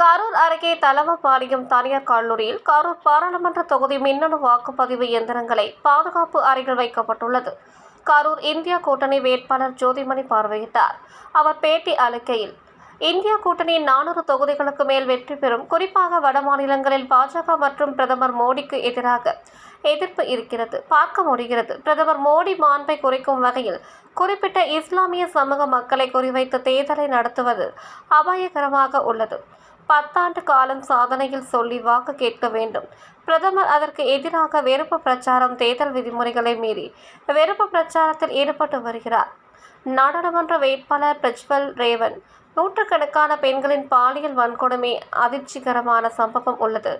கரூர் அருகே தலவபாளையம் தனியார் கல்லூரியில் கரூர் பாராளுமன்ற தொகுதி மின்னணு வாக்குப்பதிவு இயந்திரங்களை பாதுகாப்பு அறையில் வைக்கப்பட்டுள்ளது. கரூர் இந்தியா கூட்டணி வேட்பாளர் ஜோதிமணி பார்வையிட்டார். அவர் பேட்டி அளிக்கையில் இந்தியா கூட்டணியின் நானூறு தொகுதிகளுக்கு மேல் வெற்றி பெறும். குறிப்பாக வட மாநிலங்களில் பாஜக மற்றும் பிரதமர் மோடிக்கு எதிராக எதிர்ப்பு இருக்கிறது பார்க்க முடிகிறது. பிரதமர் மோடி மாண்பை குறைக்கும் வகையில் குறிப்பிட்ட இஸ்லாமிய சமூக மக்களை குறிவைத்து தேர்தலை நடத்துவது அபாயகரமாக உள்ளது. பத்தாண்டு காலம் சாதனையில் சொல்லி வாக்கு கேட்க வேண்டும். பிரதமர் அதற்கு எதிராக வெறுப்பு பிரச்சாரம் தேர்தல் விதிமுறைகளை மீறி வெறுப்பு பிரச்சாரத்தில் ஈடுபட்டு வருகிறார். நாடாளுமன்ற வேட்பாளர் பிரஜ்வல் ரேவன் நூற்றுக்கணக்கான பெண்களின் பாலியல் வன்கொடுமை அதிர்ச்சிகரமான சம்பவம் உள்ளது.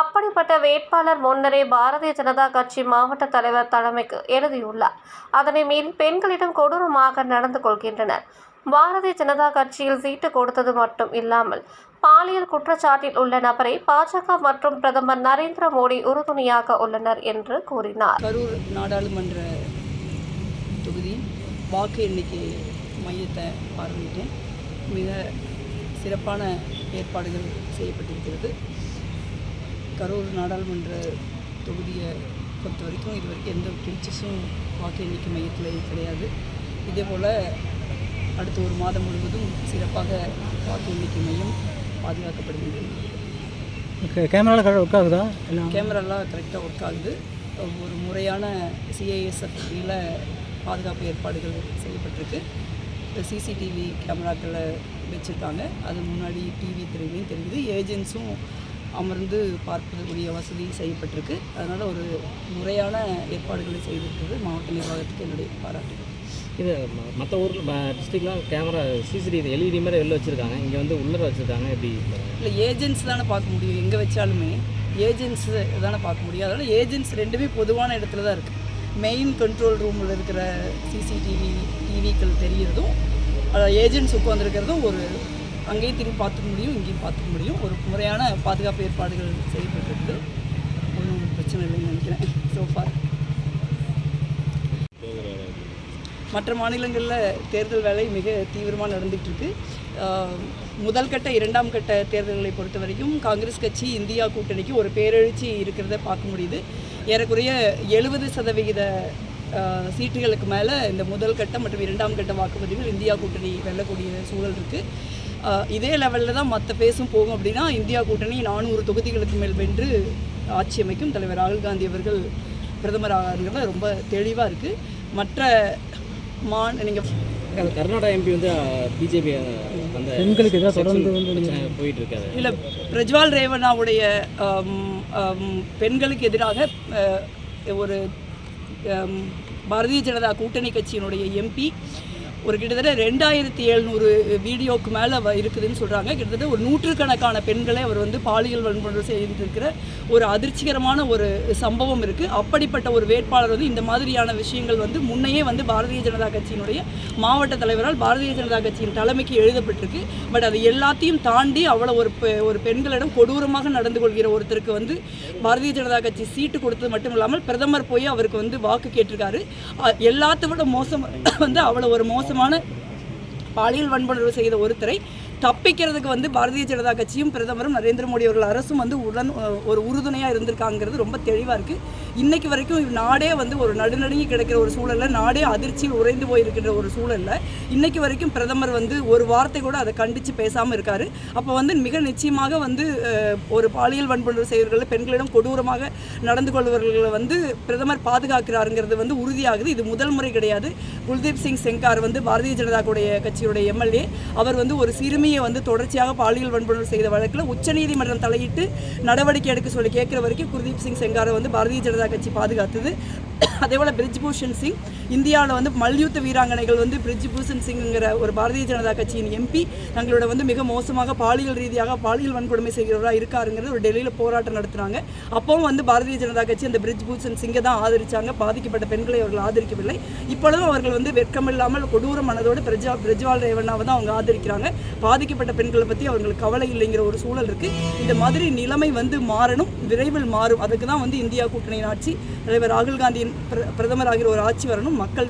அப்படிப்பட்ட வேட்பாளர் முன்னரே பாரதிய ஜனதா கட்சி மாவட்ட தலைவர் தலைமைக்கு எழுதியுள்ளார். அதனை மீறி பெண்களிடம் கொடூரமாக நடந்து கொள்கின்றனர். பாரதிய ஜனதா கட்சியில் சீட்டு கொடுத்தது மட்டும் இல்லாமல் பாலியல் குற்றச்சாட்டில் உள்ள நபரை பாஜக மற்றும் பிரதமர் நரேந்திர மோடி உறுதுணையாக உள்ளனர் என்று கூறினார். கரூர் நாடாளுமன்ற தொகுதி வாக்கு எண்ணிக்கை மையத்தை பார்வையிட்டேன். மிக சிறப்பான ஏற்பாடுகள் செய்யப்பட்டிருக்கிறது. கரூர் நாடாளுமன்ற தொகுதியை பொறுத்த வரைக்கும் இது வரைக்கும் எந்த கிழிச்சஸும் வாக்கு எண்ணிக்கை மையத்தில் கிடையாது. இதே போல் அடுத்த ஒரு மாதம் முழுவதும் சிறப்பாக வாக்கு எண்ணிக்கை மையம் பாதுகாக்கப்படுகின்றது ஓகே கேமராவில் கரெக்டாக ஒர்க் ஆகுதா? கேமராலாம் கரெக்டாக ஒர்க் ஆகுது. ஒரு முறையான சிஐஎஸ்எஃப்ல பாதுகாப்பு ஏற்பாடுகள் செய்யப்பட்டிருக்கு. சிசிடிவி கேமராக்களை வச்சுருக்காங்க. அது முன்னாடி டிவி திரையிலையும் தெரியுது. ஏஜென்ட்ஸும் அமர்ந்து பார்ப்பதற்குரிய வசதி செய்யப்பட்டிருக்கு. அதனால் ஒரு முறையான ஏற்பாடுகளை செய்திருக்கிறது மாவட்ட நிர்வாகத்துக்கு என்னுடைய பாராட்டுகள் இது மற்ற ஊர் டிஸ்ட்ரிக்ட்லாம் கேமரா சிசிடிவி எல்இடி மாதிரி வெளில வச்சுருக்காங்க. இங்கே வந்து உள்ளர வச்சுருக்காங்க. எப்படி இல்லை ஏஜென்ட்ஸ் தானே பார்க்க முடியும். எங்கே வச்சாலுமே ஏஜென்ட்ஸ் தானே பார்க்க முடியும். அதனால் ஏஜென்ட்ஸ் ரெண்டுமே பொதுவான இடத்துல தான் இருக்குது மெயின் கண்ட்ரோல் ரூமில் இருக்கிற சிசிடிவி டிவிக்கள் தெரியறதும் ஏஜென்ட்ஸ் உட்காந்துருக்கிறதும் ஒரு அங்கேயும் திரும்பி பார்த்துக்க முடியும் இங்கேயும் பார்த்துக்க முடியும். ஒரு முறையான பாதுகாப்பு ஏற்பாடுகள் செய்யப்பட்டிருக்கு. ஒன்றும் பிரச்சனை இல்லைன்னு நினைக்கிறேன். ஸோ ஃபார் மற்ற மாநிலங்களில் தேர்தல் வேலை மிக தீவிரமாக நடந்துகிட்ருக்கு. முதல் கட்ட இரண்டாம் கட்ட தேர்தல்களை பொறுத்த வரைக்கும் காங்கிரஸ் கட்சி இந்தியா கூட்டணிக்கு ஒரு பேரெழுச்சி இருக்கிறத பார்க்க முடியுது. ஏறக்குறைய எழுபது சதவிகித சீட்டுகளுக்கு மேலே இந்த முதல் கட்ட மற்றும் இரண்டாம் கட்ட வாக்குப்பதிவில் இந்தியா கூட்டணி வெல்லக்கூடிய சூழல் இருக்குது இதே லெவலில் தான் மற்ற பேசும் போகும் அப்படின்னா இந்தியா கூட்டணி நானூறு தொகுதிகளுக்கு மேல் வென்று ஆட்சி அமைக்கும் தலைவர் ராகுல் காந்தி அவர்கள் பிரதமர் ஆகிறாங்கிறது ரொம்ப தெளிவாக இருக்குது மற்ற மா நீங்கள் கர்நாடகா எம்பி வந்து பிஜேபி அந்த பெண்களுக்கு எதிராக தொடர்ந்து வந்து போயிட்டு இருக்காது இல்லை பிரஜ்வால் ரேவண்ணாவுடைய ஆம், பெண்களுக்கு எதிராக ஒரு பாரதிய ஜனதா கூட்டணி கட்சியினுடைய எம்பி ஒரு கிட்டத்தட்ட ரெண்டாயிரத்தி எழுநூறு வீடியோக்கு மேலே இருக்குதுன்னு சொல்கிறாங்க கிட்டத்தட்ட ஒரு நூற்றுக்கணக்கான பெண்களை அவர் வந்து பாலியல் வன்முறை செய்திருக்கிற ஒரு அதிர்ச்சிகரமான ஒரு சம்பவம் இருக்குது அப்படிப்பட்ட ஒரு வேட்பாளர் வந்து இந்த மாதிரியான விஷயங்கள் வந்து முன்னையே வந்து பாரதிய ஜனதா கட்சியினுடைய மாவட்ட தலைவரால் பாரதிய ஜனதா கட்சியின் தலைமைக்கு எழுதப்பட்டிருக்கு. பட் அது எல்லாத்தையும் தாண்டி அவ்வளோ ஒரு பெ- ஒரு பெண்களிடம் கொடூரமாக நடந்து கொள்கிற ஒருத்தருக்கு வந்து பாரதிய ஜனதா கட்சி சீட்டு கொடுத்தது மட்டும் இல்லாமல் பிரதமர் போய் அவருக்கு வந்து வாக்கு கேட்டிருக்காரு. அ- எல்லாத்த விட மோசம் வந்து அவ்வளோ ஒரு மோசம் மோசமான பாலியல் வன்புணர்வு செய்த ஒருத்தரை தப்பிக்கிறதுக்கு வந்து பாரதிய ஜனதா கட்சியும் பிரதமரும் நரேந்திர மோடி அவர்கள் அரசும் வந்து உடன் ஒரு உறுதுணையாக இருந்திருக்காங்கிறது ரொம்ப தெளிவாக இருக்குது இன்னைக்கு வரைக்கும் நாடே வந்து ஒரு நடுநடுங்கி கிடைக்கிற ஒரு சூழலில் நாடே அதிர்ச்சியில் உறைந்து போயிருக்கின்ற ஒரு சூழலில் இன்னைக்கு வரைக்கும் பிரதமர் வந்து ஒரு வார்த்தை கூட அதை கண்டித்து பேசாமல் இருக்காரு. அப்போ வந்து மிக நிச்சயமாக வந்து ஒரு பாலியல் வன்புணர்வு செய்வர்கள் பெண்களிடம் கொடூரமாக நடந்து கொள்பவர்களை வந்து பிரதமர் பாதுகாக்கிறாருங்கிறது வந்து உறுதியாகுது. இது முதல் முறை கிடையாது. குல்தீப் சிங் செங்கார் வந்து பாரதிய ஜனதா கூடைய கட்சியுடைய எம்எல்ஏ. அவர் வந்து ஒரு சிறுமியை வந்து தொடர்ச்சியாக பாலியல் வன்முறை செய்த வழக்கில் உச்சநீதிமன்றம் தலையிட்டு நடவடிக்கை எடுக்க சொல்லி கேட்குற வரைக்கும் குல்தீப் சிங் செங்காரை வந்து பாரதிய ஜனதா கட்சி பாதுகாத்தது. அதே போல் பிரிஜ்பூஷன் சிங் இந்தியாவில் வந்து மல்யுத்த வீராங்கனைகள் வந்து பிரிஜ்பூஷன் சிங்ங்கிற ஒரு பாரதிய ஜனதா கட்சியின் எம்பி தங்களோட வந்து மிக மோசமாக பாலியல் ரீதியாக பாலியல் வன்கொடுமை செய்கிறவராக இருக்காருங்கிறது ஒரு டெல்லியில் போராட்டம் நடத்துகிறாங்க அப்பவும் வந்து பாரதிய ஜனதா கட்சி அந்த பிரிஜ்பூஷன் சிங்கை தான் ஆதரிச்சாங்க. பாதிக்கப்பட்ட பெண்களை அவர்கள் ஆதரிக்கவில்லை. இப்பொழுதும் அவர்கள் வந்து வெட்கமில்லாமல் கொடூர மனதோடு பிரஜா பிரஜ்வால் ரேவண்ணாவை தான் அவங்க ஆதரிக்கிறாங்க. பாதிக்கப்பட்ட பெண்களை பற்றி அவங்களுக்கு கவலை இல்லைங்கிற ஒரு சூழல் இருக்குது இந்த மாதிரி நிலைமை வந்து மாறணும் விரைவில் மாறும். அதுக்கு தான் வந்து இந்தியா கூட்டணியின் ஆட்சி தலைவர் ராகுல் காந்தியின் பிரதமராகிற பிரதமர் ஆகிற ஒரு ஆட்சி வரணும். மக்கள்